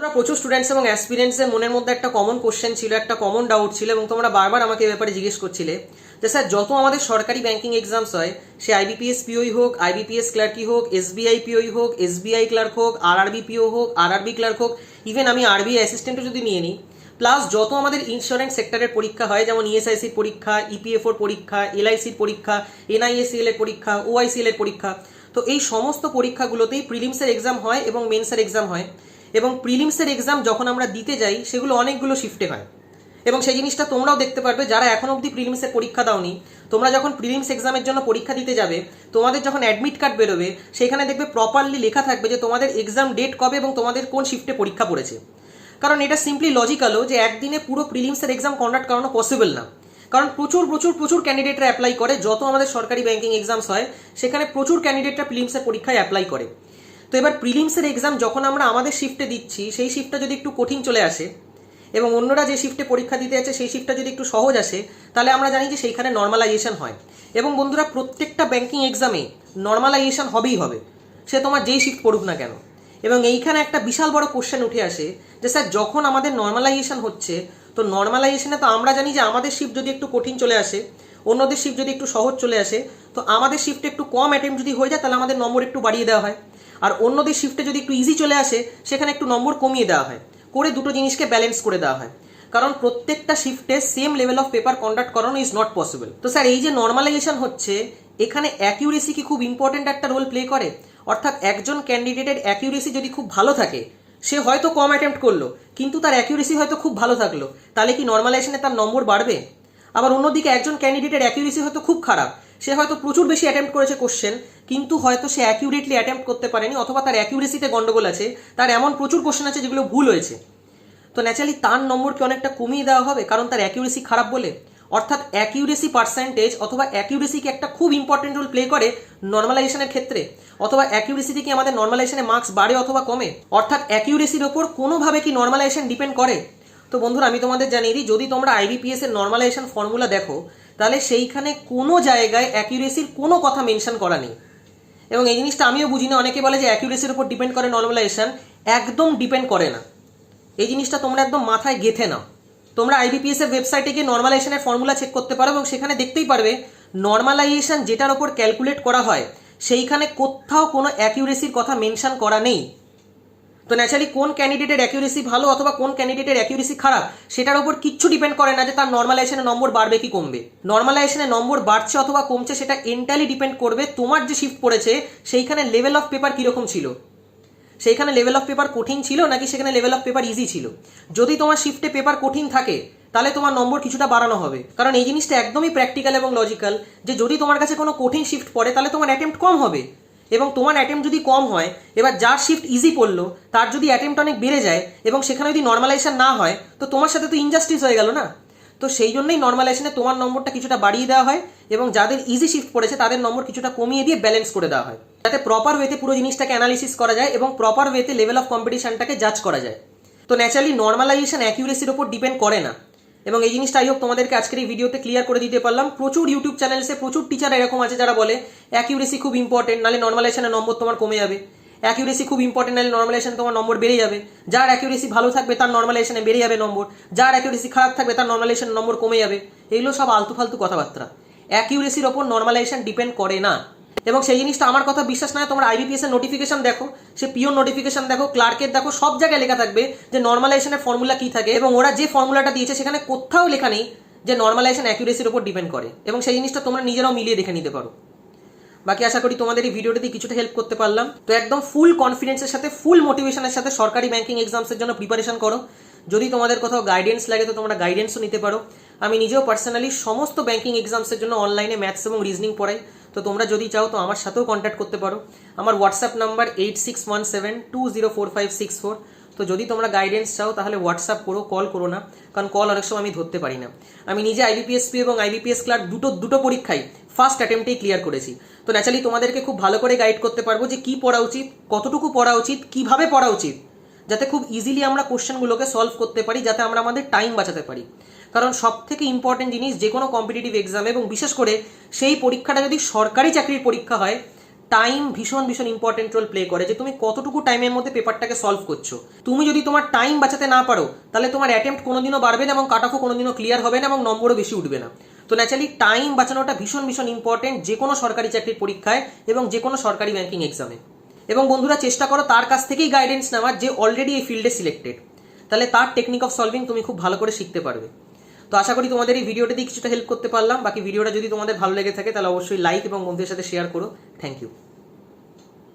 তোমরা প্রচুর স্টুডেন্টস এবং অ্যাসপিরেন্টসের মনের মধ্যে একটা কমন কোশ্চেন ছিল, একটা কমন ডাউট ছিল এবং তোমরা বারবার আমাকে এ ব্যাপারে জিজ্ঞেস করছিলে যে, স্যার, যত আমাদের সরকারি ব্যাংকিং এক্সামস হয়, সে আইবিপিএস পিওই হোক আইবিপিএস ক্লার্কই হোক এসবিআই পিওই হোক এসবিআই ক্লার্ক হোক আরআরবি পিও হোক আরআরবি ক্লার্ক হোক ইভেন আমি আরবিআই অ্যাসিস্ট্যান্টও যদি নিয়ে নিই প্লাস যত আমাদের ইন্স্যুরেন্স সেক্টরের পরীক্ষা হয়, যেমন E ইএসআইসির পরীক্ষা ইপিএফওর পরীক্ষা এলআইসির পরীক্ষা এনআইএসিএল এর পরীক্ষা ওআইসিএল এর পরীক্ষা, তো এই সমস্ত পরীক্ষাগুলোতেই প্রিলিমসের এক্সাম হয় এবং মেন্সের এক্সাম হয়। এবং প্রিলিমসের এক্সাম যখন আমরা দিতে যাই, সেগুলো অনেকগুলো শিফটে হয়। এবং সেই জিনিসটা তোমরাও দেখতে পারবে, যারা এখন অবধি প্রিলিমসের পরীক্ষা দাওনি, তোমরা যখন প্রিলিমস এক্সামের জন্য পরীক্ষা দিতে যাবে, তোমাদের যখন অ্যাডমিট কার্ড বেরোবে, সেখানে দেখবে প্রপারলি লেখা থাকবে যে তোমাদের এক্সাম ডেট কবে এবং তোমাদের কোন শিফটে পরীক্ষা পড়েছে। কারণ এটা সিম্পলি লজিক্যালও যে একদিনে পুরো প্রিলিমসের এক্সাম কন্ডাক্ট করানো পসিবল না। কারণ প্রচুর প্রচুর প্রচুর ক্যান্ডিডেটরা অ্যাপ্লাই করে, যত আমাদের সরকারি ব্যাংকিং এক্সামস হয়, সেখানে প্রচুর ক্যান্ডিডেটরা প্রিলিমসের পরীক্ষায় অ্যাপ্লাই করে। তো এবার প্রিলিমসের এক্সাম যখন আমরা আমাদের শিফটে দিচ্ছি, সেই শিফটটা যদি একটু কঠিন চলে আসে এবং অন্যরা যে শিফটে পরীক্ষা দিতে আছে সেই শিফটটা যদি একটু সহজ আসে, তাহলে আমরা জানি যে সেইখানে নর্মালাইজেশন হয়। এবং বন্ধুরা, প্রত্যেকটা ব্যাংকিং এক্সামে নর্মালাইজেশন হবেই হবে। সে তোমার যেই শিফট পড়ুক না কেন। এবং এইখানে একটা বিশাল বড় কোশ্চেন উঠে আসে যে, স্যার, যখন আমাদের নর্মালাইজেশন হচ্ছে, তো নর্মালাইজেশনে তো আমরা জানি যে আমাদের শিফট যদি একটু কঠিন চলে আসে, অন্যদের শিফট যদি একটু সহজ চলে আসে, তো আমাদের শিফটে একটু কম অ্যাটেম্প যদি হয়ে যায়, তাহলে আমাদের নম্বর একটু বাড়িয়ে দেওয়া হয়। আর অন্যদের শিফটে যদি একটু ইজি চলে আসে, সেখানে একটু নম্বর কমিয়ে দেওয়া হয়। করে দুটো জিনিসকে ব্যালেন্স করে দেওয়া হয়। কারণ প্রত্যেকটা শিফটে same level of paper conduct করানো ইজ নট পসিবল তো স্যার, এই যে নর্মালাইজেশন হচ্ছে, এখানে অ্যাকিউরেসি কি খুব ইম্পর্টেন্ট একটা রোল প্লে করে? অর্থাৎ একজন ক্যান্ডিডেটের অ্যাকিউরেসি যদি খুব ভালো থাকে, সে হয়তো কম অ্যাটেম্প্ট করল, কিন্তু তার অ্যাকিউরেসি হয়তো খুব ভালো থাকল। তাহলে কি নর্মালাইজেশনে তার নম্বর বাড়বে? আবার অন্যদিকে একজন ক্যান্ডিডেটের অ্যাকিউরেসি হয়তো খুব খারাপ সে হয়তো প্রচুর বেশি অ্যাটেম্প্ট করেছে কোশ্চেন কিন্তু হয়তো সে অ্যাকিউরেটলি অ্যাটেম্প্ট করতে পারেনি, অথবা তার অ্যাকিউরেসিতে গন্ডগোল আছে, তার এমন প্রচুর কোশ্চেন আছে যেগুলো ভুল হয়েছে। তো ন্যাচারালি তার নম্বরকে অনেকটা কমিয়ে দেওয়া হবে, কারণ তার অ্যাকিউরেসি খারাপ বলে। অর্থাৎ অ্যাকিউরেসি পার্সেন্টেজ অথবা অ্যাকিউরেসিকে একটা খুব ইম্পর্টেন্ট রোল প্লে করে নর্মালাইজেশনের ক্ষেত্রে, অথবা অ্যাকিউরেসি থেকে আমাদের নর্মালাইজেশনে মার্কস বাড়ে অথবা কমে। অর্থাৎ অ্যাকিউরেসির ওপর কোনোভাবে কি নর্মালাইজেশন ডিপেন্ড করে? তো বন্ধুরা, আমি তোমাদের জানিয়ে দিই, যদি তোমরা আইবিপিএস এর নর্মালাইজেশন ফর্মুলা দেখো তাহলে সেইখানে কোনো জায়গায় অ্যাকিউরেসির কোনো কথা মেনশন করা নেই। এবং এই জিনিসটা আমিও বুঝি না অনেকে বলে যে অ্যাকিউরেসির উপর ডিপেন্ড করে নর্মালাইজেশন একদম ডিপেন্ড করে না। এই জিনিসটা তোমরা একদম মাথায় গেথে নাও। তোমরা আইবিপিএস এর ওয়েবসাইটে গিয়ে নর্মালাইজেশনের ফর্মুলা চেক করতে পারো এবং সেখানে দেখতেই পারবে নর্মালাইজেশন যেটার ওপর ক্যালকুলেট করা হয়, সেইখানে কোথাও কোনো অ্যাকিউরেসির কথা মেনশন করা নেই। তো ন্যাচারালি কোন ক্যান্ডিডেটের অ্যাকিউরেসি ভালো অথবা কোন ক্যান্ডিডেটের অ্যাকিউরেসি খারাপ, সেটার উপর কিচ্ছু ডিপেন্ড করে না যে তার নর্মালাইজেশনে নম্বর বাড়বে কি কমবে। নর্মালাইজেশনে নম্বর বাড়ছে অথবা কমছে সেটা এন্টালি ডিপেন্ড করবে তোমার যে শিফট পড়েছে, সেইখানে লেভেল অফ পেপার কীরকম ছিল। সেইখানে লেভেল অফ পেপার কঠিন ছিল নাকি সেখানে লেভেল অফ পেপার ইজি ছিল? যদি তোমার শিফটে পেপার কঠিন থাকে, তাহলে তোমার নম্বর কিছুটা বাড়ানো হবে। কারণ এই জিনিসটা একদমই প্র্যাকটিক্যাল এবং লজিক্যাল যে যদি তোমার কাছে কোনো কঠিন শিফট পড়ে, তাহলে তোমার অ্যাটেম্প্ট কম হবে। এবং তোমার অ্যাটেম্প যদি কম হয়, এবার যার শিফট ইজি পড়ল, তার যদি অ্যাটেম্পট অনেক বেড়ে যায়, এবং সেখানে যদি নর্মালাইজেশন না হয়, তো তোমার সাথে তো ইনজাস্টিস হয়ে গেল না? তো সেই জন্যই নর্মালাইজেশনে তোমার নম্বরটা কিছুটা বাড়িয়ে দেওয়া হয়, এবং যাদের ইজি শিফট পড়েছে, তাদের নম্বর কিছুটা কমিয়ে দিয়ে ব্যালেন্স করে দেওয়া হয়। যাতে প্রপার ওয়েতে পুরো জিনিসটাকে অ্যানালিসিস করা যায়, এবং প্রপার ওয়েতে লেভেল অফ কম্পিটিশনটাকে জাজ করা যায়। তো ন্যাচারালি নর্মালাইজেশন অ্যাকিউরেসির উপর ডিপেন্ড করে না। এবং এই জিনিসটা, আই হোক তোমাদেরকে আজকের এই ভিডিওতে ক্লিয়ার করে দিতে পারলাম। প্রচুর ইউটিউব চ্যানেলসে প্রচুর টিচার এরকম আছে যারা বলে অ্যাকিউরেসি খুব ইম্পর্টেন্ট নাহলে নর্মালাইজেশনের নম্বর তোমার কমে যাবে। অ্যাকিউরেসি খুব ইম্পর্টেন্ট নাহলে নর্মালাইজেশন তোমার নম্বর বেড়ে যাবে। যার অ্যাকিউরেসি ভালো থাকবে, তার নর্মালাইজেশনে বেড়ে যাবে নম্বর যার অ্যাকিউরেসি খারাপ থাকবে, তার নর্মালাইজেশন নম্বর কমে যাবে। এগুলো সব আলতু ফালতু কথাবার্তা। অ্যাকিউরেসির ওপর নর্মালাইজেশন ডিপেন্ড করে না। এবং সেই জিনিসটা আমার কথা বিশ্বাস না হয় তোমরা আইবিপিএস এর নোটিফিকেশন দেখো, সে পিওর নোটিফিকেশন দেখো ক্লার্কের দেখো, সব জায়গায় লেখা থাকবে যে নর্মালাইজেশনের ফর্মুলা কি থাকে এবং ওরা যে ফর্মুলাটা দিয়েছে সেখানে কোথাও লেখা নেই যে নর্মালাইজেশন অ্যাকিউরেসির উপর ডিপেন্ড করে এবং সেই জিনিসটা তোমরা নিজেরাও মিলিয়ে দেখে নিতে পারো। বাকি আশা করি তোমাদের এই ভিডিওটাতে কিছুটা হেল্প করতে পারলাম। তো একদম ফুল কনফিডেন্সের সাথে ফুল মোটিভেশনের সাথে সরকারি ব্যাংকিং এক্সামসের জন্য প্রিপারেশন করো। যদি তোমাদের কোথাও গাইডেন্স লাগে তো তোমরা গাইডেন্সও নিতে পারো। আমি নিজেও পার্সোনালি সমস্ত ব্যাংকিং এক্সামসের জন্য অনলাইনে ম্যাথস এবং রিজনিং পড়াই। তো তোমরা যদি চাও তো আমার সাথেও কন্ট্যাক্ট করতে পারো। আমার WhatsApp number eight six one seven two zero four five six four তো যদি তোমরা গাইডেন্স চাও তাহলে হোয়াটসঅ্যাপ করো কল করো না, কারণ কল অনেক সময় আমি ধরতে পারি না। আমি নিজে আইবিপিএসপি এবং আইবিপিএস ক্লার্ক দুটো দুটো পরীক্ষায় ফার্স্ট অ্যাটেম্পটেই ক্লিয়ার করেছি। তো ন্যাচারালি তোমাদেরকে খুব ভালো করে গাইড করতে পারব যে কি পড়া উচিত, কতটুকু পড়া উচিত, কীভাবে পড়া উচিত, যাতে খুব ইজিলি আমরা কোশ্চেনগুলোকে সলভ করতে পারি, যাতে আমরা আমাদের টাইম বাঁচাতে পারি। কারণ সব থেকে ইম্পর্টেন্ট জিনিস যে কোনো কম্পিটিটিভ এক্সাম এবং বিশেষ করে সেই পরীক্ষাটা যদি সরকারি চাকরির পরীক্ষা হয় টাইম ভীষণ ভীষণ ইম্পর্টেন্ট রোল প্লে করে যে তুমি কতটুকু টাইমের মধ্যে পেপারটাকে সলভ করছ। তুমি যদি তোমার টাইম বাঁচাতে না পারো, তাহলে তোমার অ্যাটেম্প্ট কোনোদিনও বাড়বে না এবং কাট অফও কোনোদিনও ক্লিয়ার হবে না এবং নম্বরও বেশি উঠবে না। তো ন্যাচারালি টাইম বাঁচানোটা ভীষণ ভীষণ ইম্পর্টেন্ট যে কোনো সরকারি চাকরির পরীক্ষায় এবং যে কোনো সরকারি ব্যাংকিং এক্সামে এবং বন্ধুরা, চেষ্টা করো তার কাছ থেকেই গাইডেন্স নেওয়ার যে অলরেডি এই ফিল্ডে সিলেক্টেড তাহলে তার টেকনিক অফ সলভিং তুমি খুব ভালো করে শিখতে পারবে। তো আশা করি তোমাদের এই ভিডিওটা দিয়ে কিছুটা হেল্প করতে পারলাম। বাকি ভিডিওটা যদি তোমাদের ভালো লেগে থাকে, তাহলে অবশ্যই লাইক এবং বন্ধুদের সাথে শেয়ার করো। Thank you